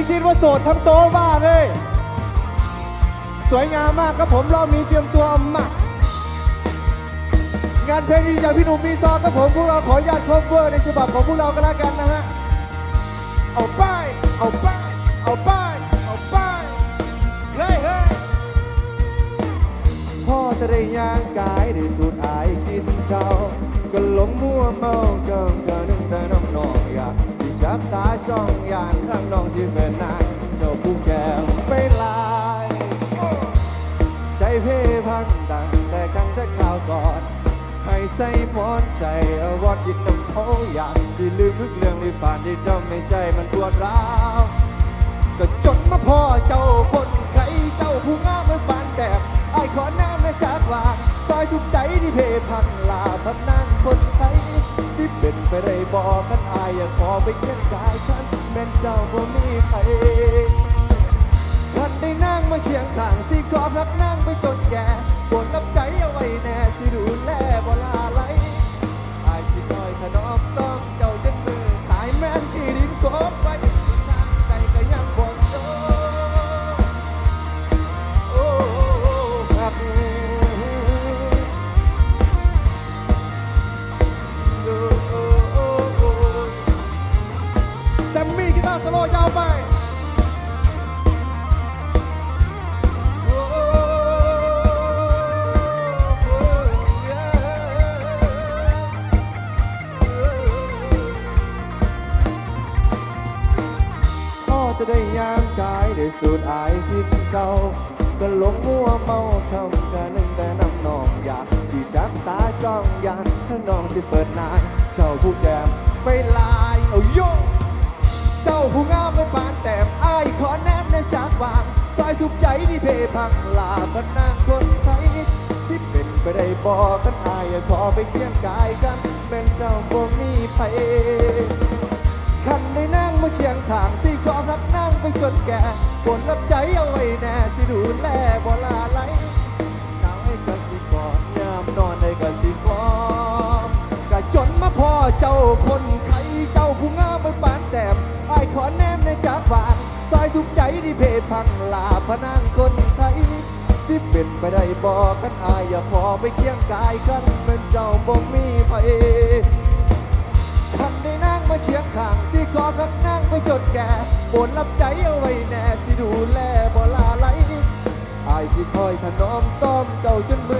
ที่คิดว่าโสดทั้งโต๊ะบ้าเลย สวยงามมากครับผมรอบนี้เตรียมตัวมาก งานเพลงนี้จากพี่หนุ่มมีซอครับผมพวกเราขออนุญาตคบเวอร์ในฉบับของพวกเรากันแล้วกันนะฮะ เอาไปเอาไปเอาไปเอาไปเฮ้ยเฮ้ยพ่อจะได้ย่างกายได้สูดอายกินเช้าก็หลงมัวเมาเกิมก็นึกแต่น้องนองอยาก สิจับตาจ้องยานข้างน้องสิเป็นนายเจ้าผู้แก้มไปลายใช้เพพังตั้งแต่ครั้งแต่ข่าวก่อน ให้ใส่หมอนใจเอาวอดกินน้ำเขาอยากที่ลืมลึกเรื่องที่ผ่านที่เจ้าไม่ใช่มันปวดร้าวก็จนมาพ่อเจ้าคนใครเจ้าผู้งามไม่ปานแตกไอ้ายขอน้ำนะจากว่าซอยทุกใจที่เพพังลาพนังคนไทย ที่เป็นไปได้บอกกันอายอยากขอไปเคียงกายฉันแม่นเจ้าบ่มีใครท่านได้นั่งมาเคียงข้างสิขอพักนั่งไปจนแก่ปวดลับใจเอาไว้แน่สิดูแลบ่ลา ก็หลงมัวเมาคำกันนึงแต่น้ำนองอยากสิจับตาจ้องยานถ้าน้องสิเปิดนายเจ้าผู้แก้มไปลายเอาโยเจ้าผู้งามไม่ปานแต้มอายขอแนบในฉากวางซอยสุขใจที่เพพังลาพนางคนไทยที่เป็นไปได้บอกกันอายขอไปเคียงกายกันเป็นเจ้าบ่มีไผคันได้นั่งมาเคียงข้างสิขอรักนั่งไปจนแก่ปวดรับใจเอาไว้แน่สิดูแล พังลาพนังคนไทยที่เป็นไปได้บอกกันอายอย่าพอไปเคียงกายกันเป็นเจ้าบ่มีไผคันได้นั่งมาเคียงข้างที่ขอคักนั่งไปจนแก่ปวดรับใจเอาไว้แน่ที่ดูแลบ่ลาไหลอายสิคอยถนอมต้อมเจ้าจนมือ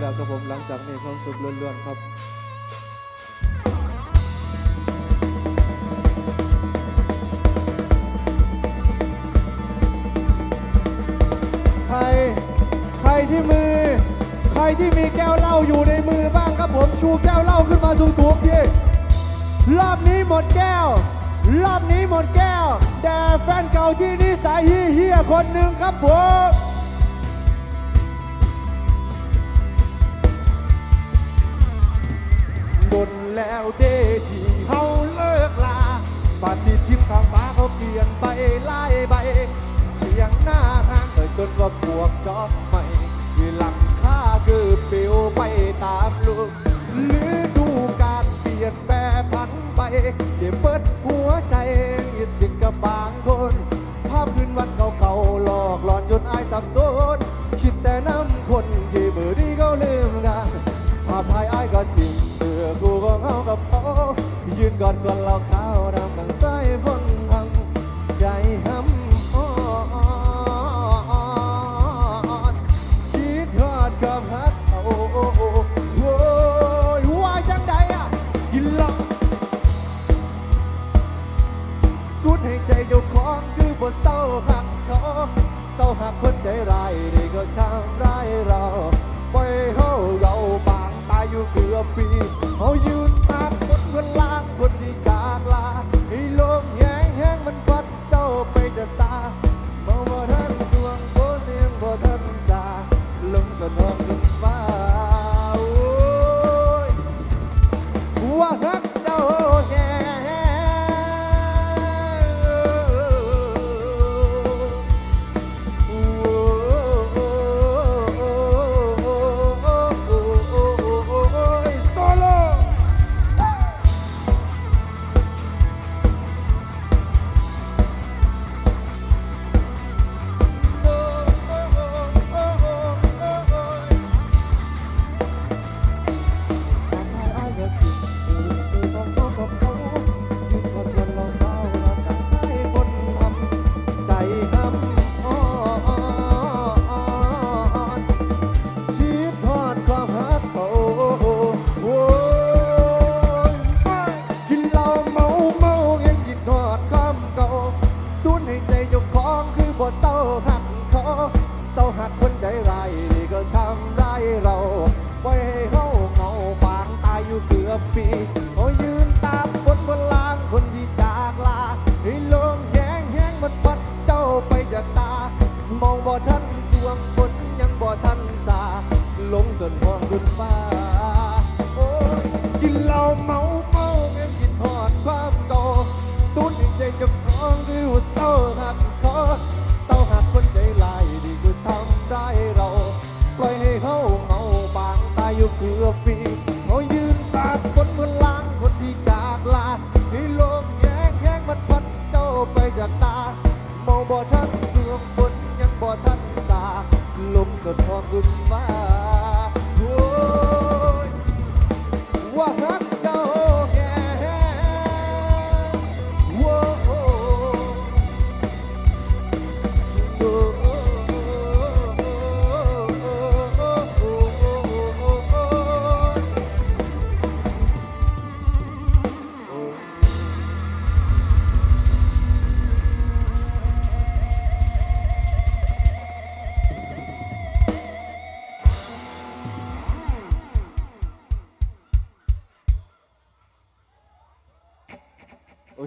แล้วครับผมหลังจากนี้ความสุขล้วนๆครับใครใครที่มือ ใครที่มีแก้วเหล้าอยู่ในมือบ้างครับผมชูแก้วเหล้าขึ้นมาสูงๆพี่รอบนี้หมดแก้ว รอบนี้หมดแก้ว แต่แฟนเก่าที่นิสัยเฮี้ยคนหนึ่งครับผม แล้วเดที่เขาเลิกลาปฏิทินข้างฟ้าเขาเปลี่ยนไปไล่ใบเสียงหน้าห้างเกิดจนว่าพวกจอบใหม่ที่หลังค่าคือปิวไปตามลูก ดวนเราเท้าดำกังสายฝนทำใจหำอ่อนคิดทอดกับฮัดโอ้โอ้โอ้โอ้ยว่าจังใดอะกินเหล้าสุดให้ใจเจ้าของคือบ่เศร้าหักเขาเศร้าหักคนใจร้ายนี่ก็ทำร้ายเราปล่อยเขาเราบางตายอยู่เกือบปีเขายืน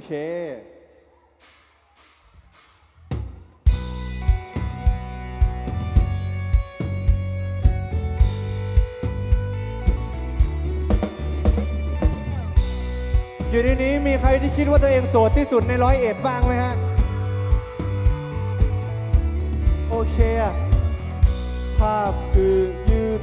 คอยู่ในนี้มีใครที่คิดว่าตัวเองโสดที่สุดในร้อยเอ็ดบ้างไหมฮะ โอเค ภาพคือยืน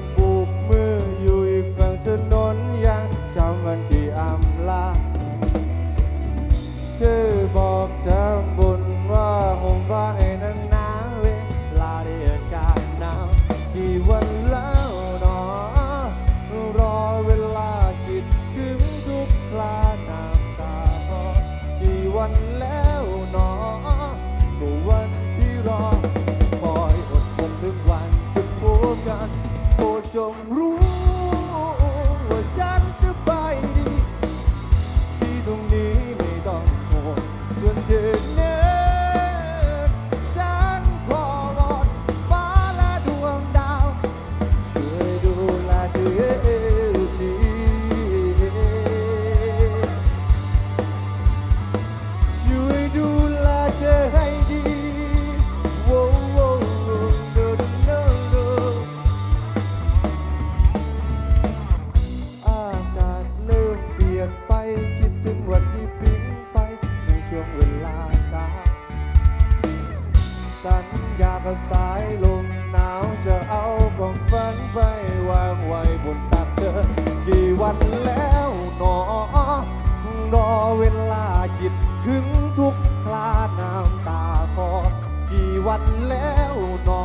ันแล้วหนอ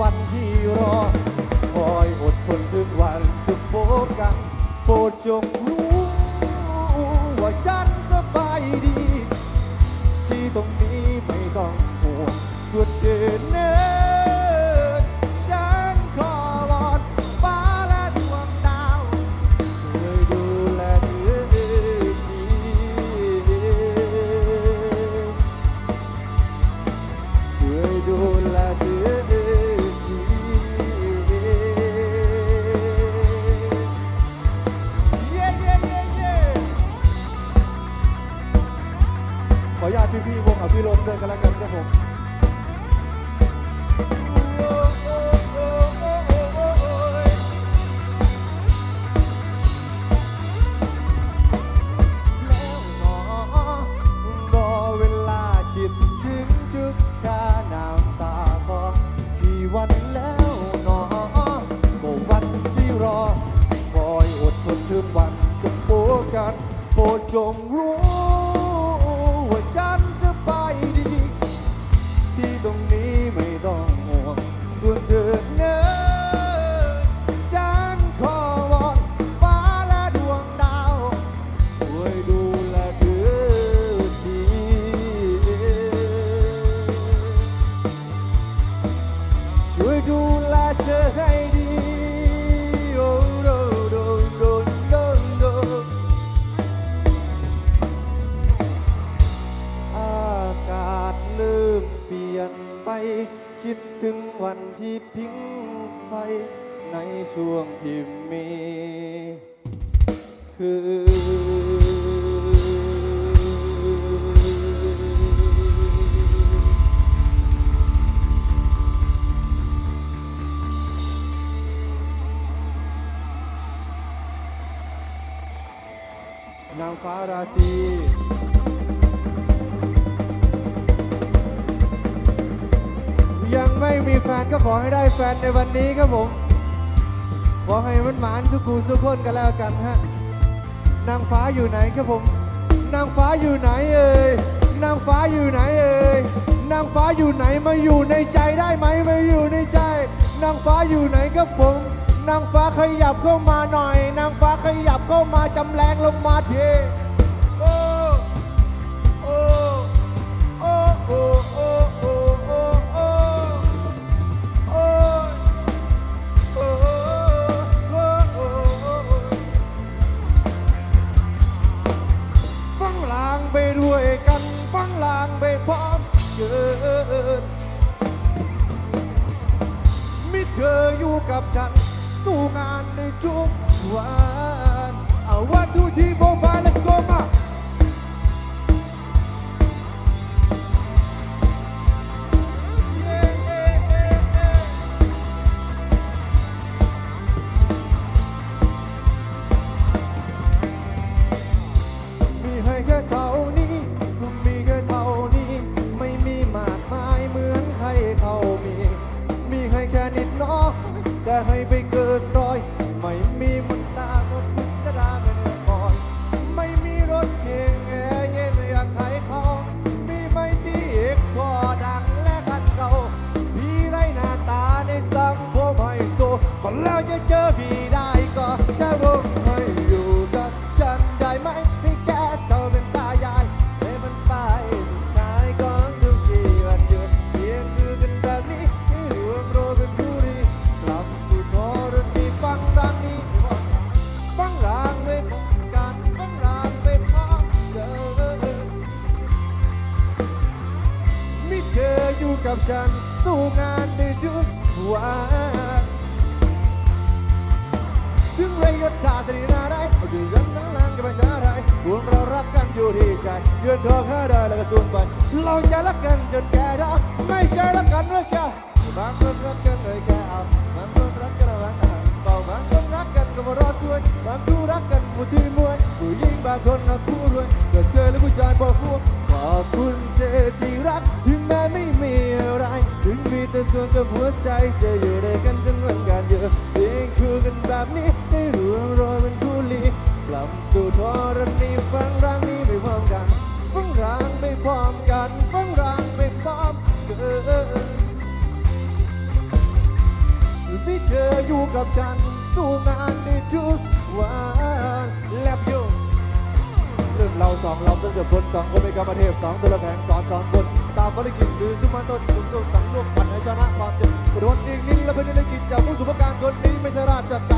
วันที่รอคอยอดทนทุกวันจะพบกันโปรดจง วงที่มีคือนางฟ้าราตรียังไม่มีแฟนก็ขอให้ได้แฟนในวันนี้ครับผม อให้มันหมานทุกกูทุกคนกันแล้วกันฮะ นางฟ้าอยู่ไหนครับผม นางฟ้าอยู่ไหนเอ่ย นางฟ้าอยู่ไหนเอ่ย นางฟ้าอยู่ไหนมาอยู่ในใจได้ไหมมาอยู่ในใจ นางฟ้าอยู่ไหนครับผม นางฟ้าขยับเข้ามาหน่อย นางฟ้าขยับเข้ามาจำแรงลงมาที เธออยู่กับฉันสู้งานในทุกวันเอา ก็แล้วจะเจอพี่ ยศชาตรีนาได้เอาอยู่ยันนั่งลางกับประชาไทยพวกเรารักกันอยู่ที่ใจเยือนทองห้าได้แล้วก็สูญไปเราจะรักกันจนแก่ดาไม่ใช่รักกันด้วยแค่บางคนรักกันด้วยแค่เอาบางคนรักกันระหว่างอ่านเบาบางคนรักกันก็มารอดด้วยบางคู่รักกันผู้ที่มวยผู้หญิงบางคนรักคู่รวยก็เจอแล้วผู้ชายบอกพวกขอบคุณเจอที่รักถึงแม้ไม่มีอะไร ถึงมีแต่ตัวกับหัวใจจะอยู่ด้วยกันจนวันกัน อบฉันสู้งานในทุกวันแลบอยู่เรื่องเราสองเราต้องเดือคนสองคนเป็นกรรมเทพสองตัวละแผงสอนสองคนตามภารกิจหรือสุมาต้นสุนทรสังลูกปั่นให้ชนะความเจ็บโดนอีกนิดแล้วเป็นธุรกิจจากผู้สุภการคนนี้ไม่ใช่ราชก